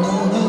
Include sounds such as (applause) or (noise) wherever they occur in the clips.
Não, não.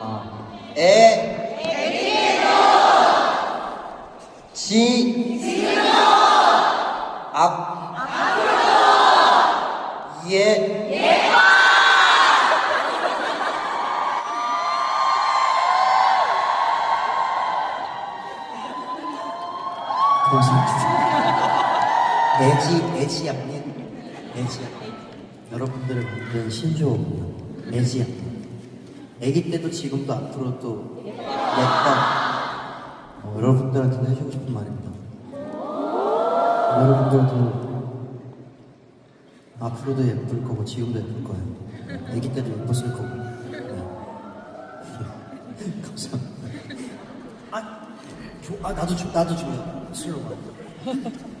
아, 에지. 지로 예 고맙습니다. 애지, 애지 양님. 애지 양님. 여러분들을 만든 신조어입니다. 애지 양님. 애기 때도 지금도 앞으로도 예뻐. 어, 여러분들한테는 해주고 싶은 말입니다. 여러분들도 앞으로도 예쁠 거고 지금도 예쁠 거예요. 애기 때도 예뻤을 거고. 네. (laughs) 감사합니다. 아, 조, 아 나도 주, 나도 주면 술로 가.